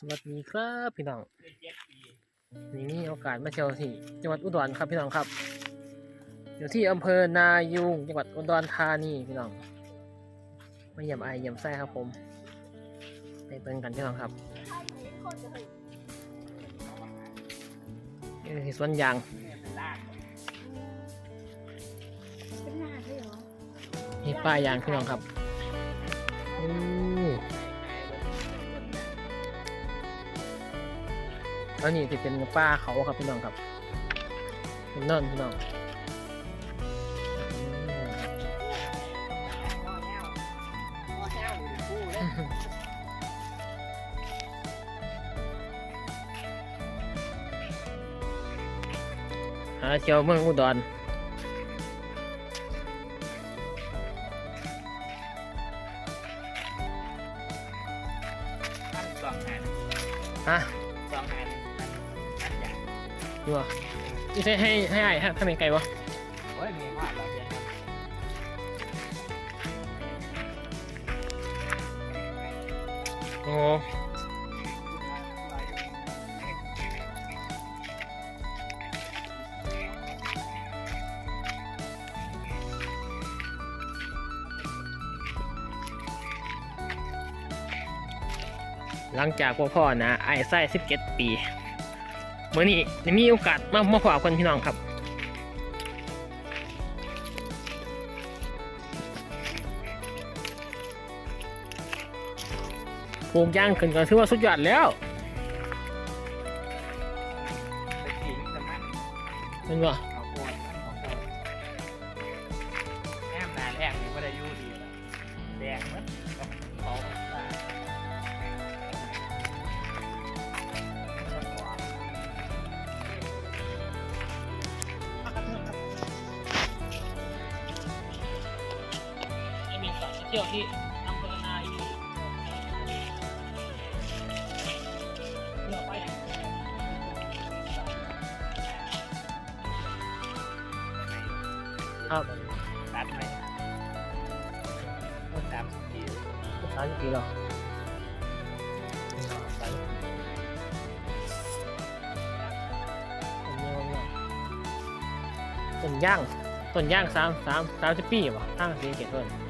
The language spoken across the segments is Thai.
สวัสดีครับพี่น้องนี่มีโอกาสมาเที่ยวที่จังหวัดอุดรครับพี่น้องครับ อยู่ที่อำเภอนายูงจังหวัดอุดรธานีพี่น้องมาเยี่ยมไอายเยี่ยมไส้ครับผมไปเบิ่งกันพี่น้องครับนี่คือสวนยางเป็นหน้าด้วยเหรอมีป้ายยางพี่น้องครับ แล้วนี่จะเป็นป้าเขาครับพี่น้องครับเป็นเนินพี่น้องอืมหาเที่ยวเมืองอุดร ใช่ให้ให้ไอ้ฮะถ้าเป็นไก่วะโอ้ยมีหอดเราเดียโอ้หลังจากพ่อพ่อนะไอ้ไส้สิบเจ็ดปี มื่อนี้ได้มีโอกาสมามาขอคนพี่น้องครับปลูกย่างขึ้นก็ถือว่าสุดยอดแล้วเป็นว่าเขาโคนเขาโคนแอมนาแรกนี่ก็ได้ยู่ดีแล้วแดงมั้ง ที่ยวที่อำเภอนายูเที่ยวไปครับตัดไหมต้นสามสิบปีสามสิบปีหรอต้นย่างต้นย่างสามสามสามสิบปีวะตั้งสีเกตต้น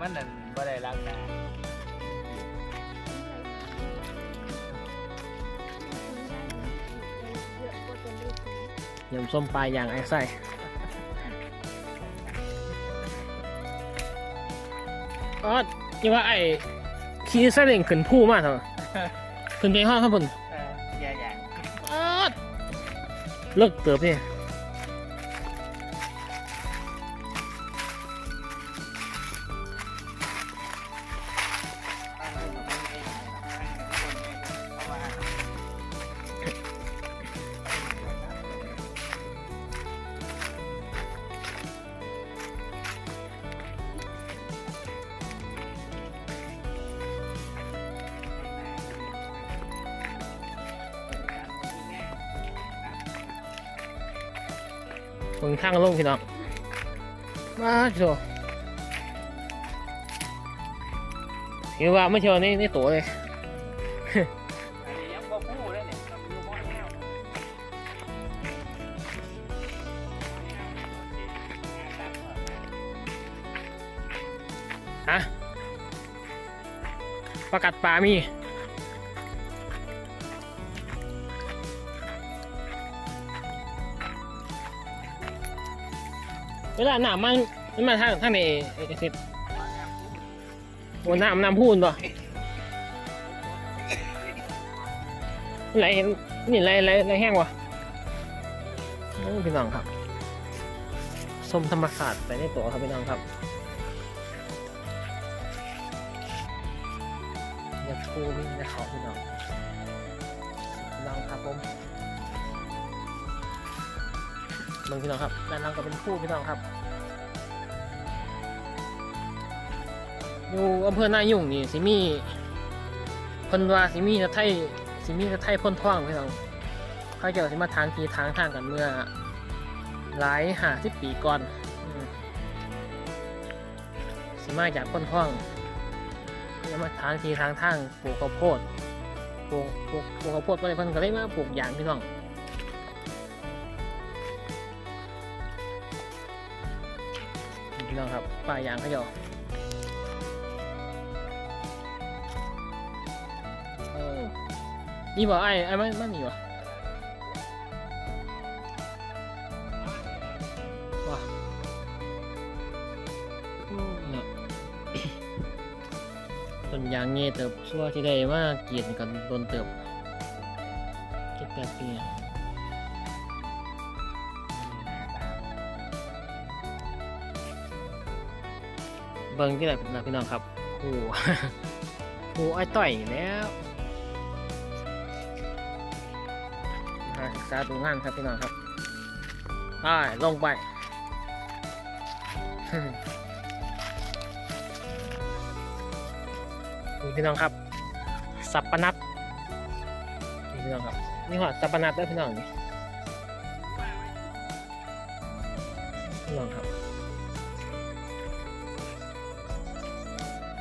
มันนั่นบ่ได้รักษาเยอะกว่าตัวลูกนะยำส้มปลายยางไอ้ไส้อ๋อนี่ว่าไอ้ขี่ไส้เล่งขึ้นผู้มากเถอะขึ้นไปห้องข้างบนเออแย่อย่างอ๊าดเลิกเติบเนี่ย ตรงทางลงพี่น้องมาโชว์ถือว่าไม่เชียวนี่นี่ตัวเลยฮะประกัดปลามี เวลาหนามมันมันมาทางทางในเอสิบโอ้น้ำน้ำพูนป่ะไหลนี่ไหลไหลไหลแห้งวะโอ้พี่น้องครับส้มธรรมศาสตร์ไปในตัวครับพี่น้องครับอย่าพูดนะเขาพี่น้อง พี่น้องครับผม มึงพี่น้องครับด้านล่างก็เป็นผู้พี่น้องครับ อยู่อำเภอหน้ายุ่งนี่สิมีเพิ่นว่าสิมีตะไทยสิมีตะไทยพ่นท่องพี่น้องเขาเจะสิมาทางทีทางทางกันเมื่อ หลายห้าสิบปีก่อนสิมาจากพ่นท่องอแล้วมาทางทีทางทางปลูกข้าวโพดปลูกปลูกปลูกข้าวโพดไปเพิ่นก็เลยมาปลูกยางพี่น้อง พี่น้องครับป่ายางเขาเจาเอนี่บ่ไอ้ไอ้มันมันนี่บ่ว้าเนาะต้นยางเงี้ยเติบชั่วที่ได้มาเกียนกันโดนเติบเจ็ดแปดปี เบิ่งที่ไหนนะพี่น้องครับโอ้โหไอ้ต่อยแล้วมาศึกษาดูงานครับพี่น้องครับไปลงไปนี่พี่น้องครับ สับปะนัดนี่พี่น้องครับนี่หอดสับปะนัดแล้วพี่น้องนี่พี่น้องครับ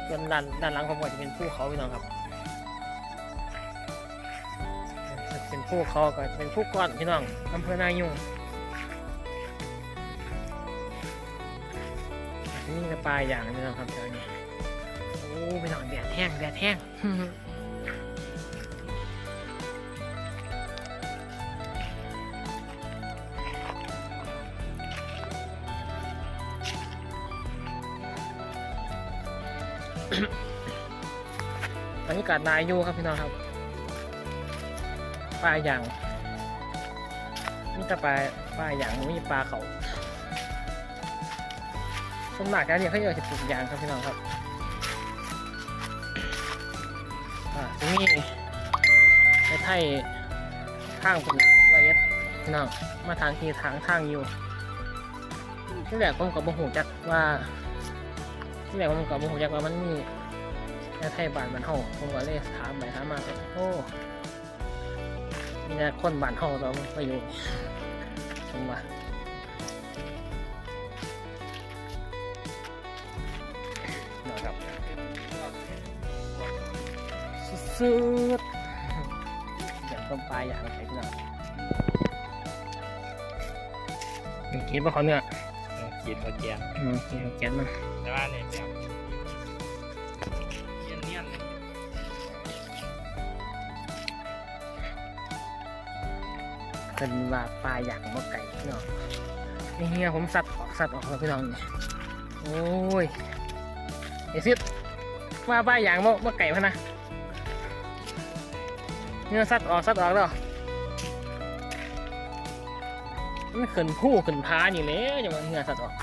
ส่วนด้านด้านหลังผมก็จะเป็นภูเขาพี่น้องครับเป็นภูเขาก็เป็นภูก้อนพี่น้องอำเภอนายุงนี่ก็ปลาอย่างพี่น้องครับเจ้านี้โอ้พี่น้องแดดแห้งแดดแห้ง บรรยากาศนายอยู่ครับพี่น้องครับปลาอย่างมีแต่ปลาปลาอย่างมีปลาเขาสมหนักแล้วเนี่ยเขาจะปลูกยางครับพี่น้องครับอ่าทีนี้ในไทยทางเป็นละเอียดพี่น้องมาทางที่ทางทางอยู่ที่แรกผมกับบ่หูจักว่า ที่แรกผมกับบ่หูจักว่ามันมีในไทยบ้านบ้านเฮาผมก็เลยถามไปถามมาโอ้มีแต่คนบ้านเฮาเราไปอยู่ผมว่านะครับสุดๆอย่างต้มปลาอย่างไรพี่น้องมีกินปะเขาเนื้อ กินข้าวแกงอืมกินแกนมันแต่ว่าเนี่ยแบบเนียนเนียนๆเลยเป็นว่าปลาอย่างมะไก่พี่น้องนี่เฮียผมสัตว์ออกสัตว์ออกแล้วพี่น้องเนี่ยโอ้ยไอ้ซิดว่าปลาอย่างมะมะไก่พะนะเนี่ยสัตว์ออกสัตว์ออกแล้ว มันขึ้นผู้ขึ้นพาอยู่แล้วอย่ามาเฮียสัตว์ออก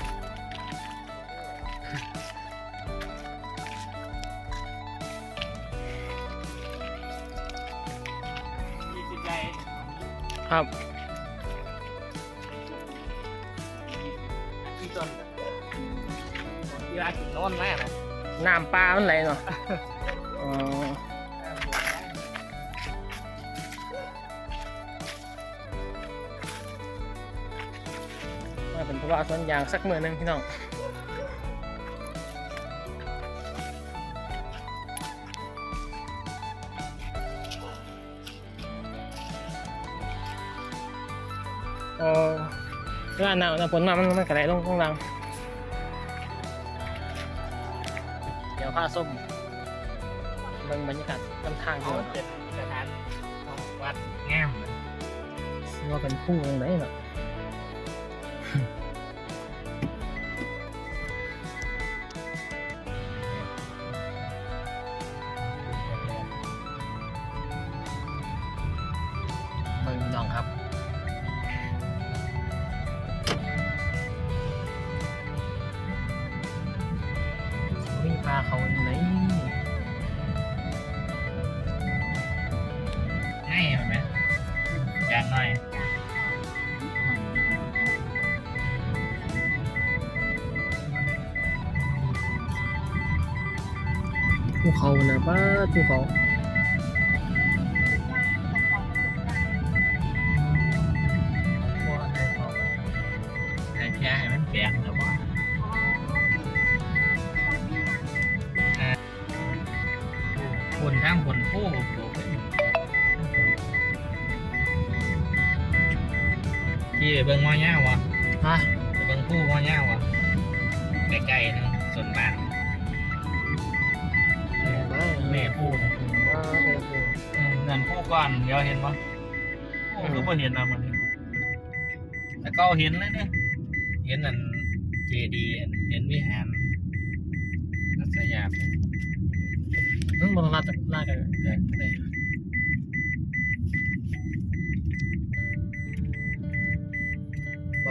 ยี่สิบใจครับที่ต้นที่ร้านกินโน่นแม่นะน้ำปลามันไหลเนาะอ๋อ ราะว่าสวนยางสักมือหนึงพี่น้องเออเวลาหนาวหนะฝนมามันมันกระไรลงข้างล่างเดี๋ยวพาส้มเบิ่งบรรยากาศลำทางเขาที่ว่าเป็นสถานวัดแง่มเลยว่าเป็นผู้ตรงไหนเนาะ หน่อยภูเขานะป้าภูเขาแต่แค่ให้มันแปลกแต่ว่านผู้ปลูกไว้พี่ ไปเบิ่งมอญ่าวะฮะไปเบิ่งผู้มอญ่าวะใกล้ๆนึงส่วนบ้านแม่พูดว่าแม่พูดเออเงินผู้ก่อนเดี๋ยวเห็นปะโอ้คือบ่เห็นนะมันนี้แต่ก็เห็นเลยเนี่ยเห็นนั่นเจดีเห็นวิหารนัสยามนั่นมันลาจากลากันเลย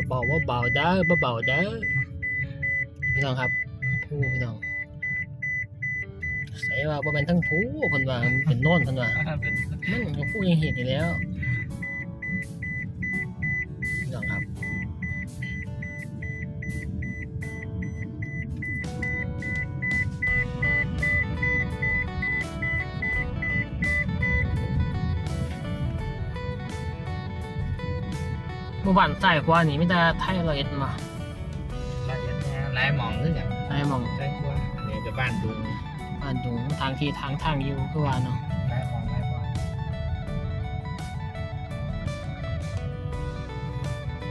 เบาๆว่าเบาเด้อเบาๆเด้อพี่น้องครับผู้พี่น้องใส่ว่าบ่แม่นทั้งผู้คนว่ามันเป็นโน่นคนว่าเป็นมันก็ผู้ยังเห็นอยู่แล้ว เมื่อวานใต้กว่านี่ไม่ได้ไทยเราเอ็ดมาละเอียดนะลายหมองนึกอะไทยมองใช่กว่านี่จะบ้านดุงอ่านดูทางที่ทางทางอยู่คือว่าเนาะลายหมองลายหมอง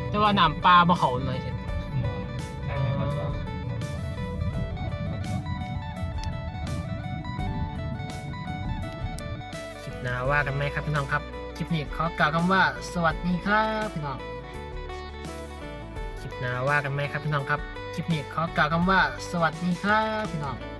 แต่ว่าน้ำปลาบ่เขาหน่อยสิหมองใช่ไหมครับคลิปหน้าว่ากันไหมครับพี่น้องครับ คลิปนี้ขอกล่าวคำว่าสวัสดีครับพี่น้องคลิปห นะว่ากันไหมครับพี่น้องครับ คลิปนี้ขอกล่าวคำว่า สวัสดีครับพี่น้อง